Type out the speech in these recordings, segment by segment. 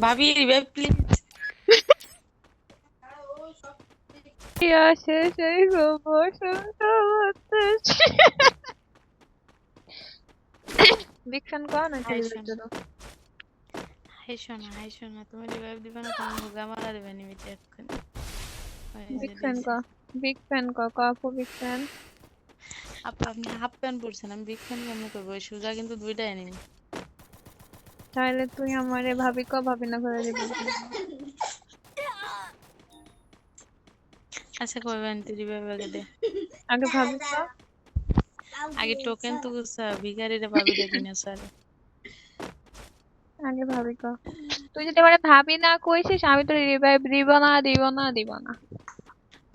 ভাবি revive please বিক্ষণ কর না হাই ছেলেদের শোনা হাই শোনা তুমি রিভাইভ দিবে না তুমি মারা দেবে বিগ ফ্যান ক বিগ ফ্যান ক ক আপু বিগ ফ্যান আপু আপনি হাফ প্যান্ট পরছেন আমি বিগ ফ্যান কেমন করব? সুজা কিন্তু দুইটাই এনিমি তাহলে তুই আমারে ভাবি ক ভাবি না করে দিবি আচ্ছা কইবেন তুই রিভাইভ আগে দে। আগে ভাবি ক। আগে টোকেন তো গুছা ভিখারিরে পাবি দেখি না স্যার আগে ভাবি ক। তুই যদি এবারে ভাবি না কইছিস আমি তো রিভাইভ দিব না দিব না দিব না।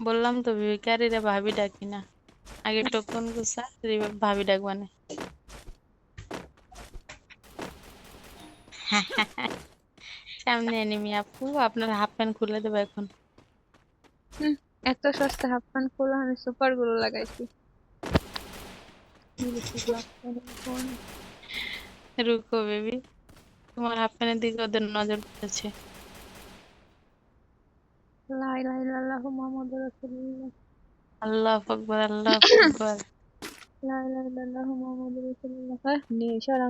বললাম তো ভিখারি রে ভাবি ডাকি না। আগে টোকন গুছা রিভাইভ ভাবি ডাকবানে। সামনে এনিমি আপু। আপনার হাফ প্যান্ট খুলে দেবো এখন। এত সস্তা হাফ প্যান্ট খুলে আমি সুপারগুলো লাগাইছি। রুকো বেবি তোমার হাফ প্যান্টের দিকে ওদের নজর পড়েছে। লা ইলাহা ইল্লাল্লাহু মুহাম্মাদুর রাসূলুল্লাহ। আল্লাহ আকবার আল্লাহ আকবার।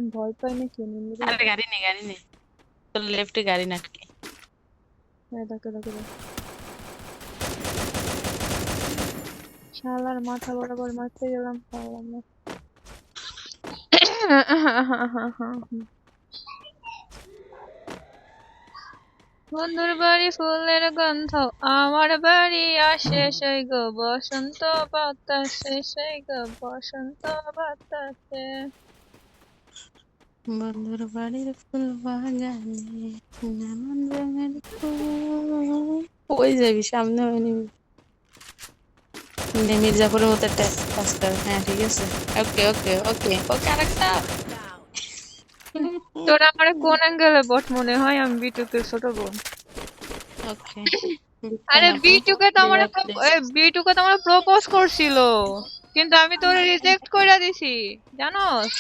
ভয় পাই না কেন গাড়ি নেই গাড়ি নেই তোর লেফটে গাড়ি নাকি দেখো দেখো দেখো শালার মাথা বরাবর মারতে গেলাম পারলাম না বন্ধুর বাড়ি ফুলের গন্ধ, আমার বাড়ি আসে সেই গো বসন্ত বাতাসে, সেই গো বসন্ত বাতাসে। বন্ধুর বাড়ির ফুল বাগানে নানান রঙের ফুল। ওই যাবি সামনে নিবি। মির্জাপুরের মতো হ্যাঁ ঠিক আছে। ওকে ওকে ওকে ওকে, আরেকটা। তোর আমার কোন অ্যাঙ্গেলে বট মনে হয়? আমি বিটুকে ছোট বোন। ওকে আরে বিটুকে তো আমার বিটুকে তো আমার প্রপোজ করছিল। কিন্তু আমি তোরে রিজেক্ট কইরা দিছি। জানোস?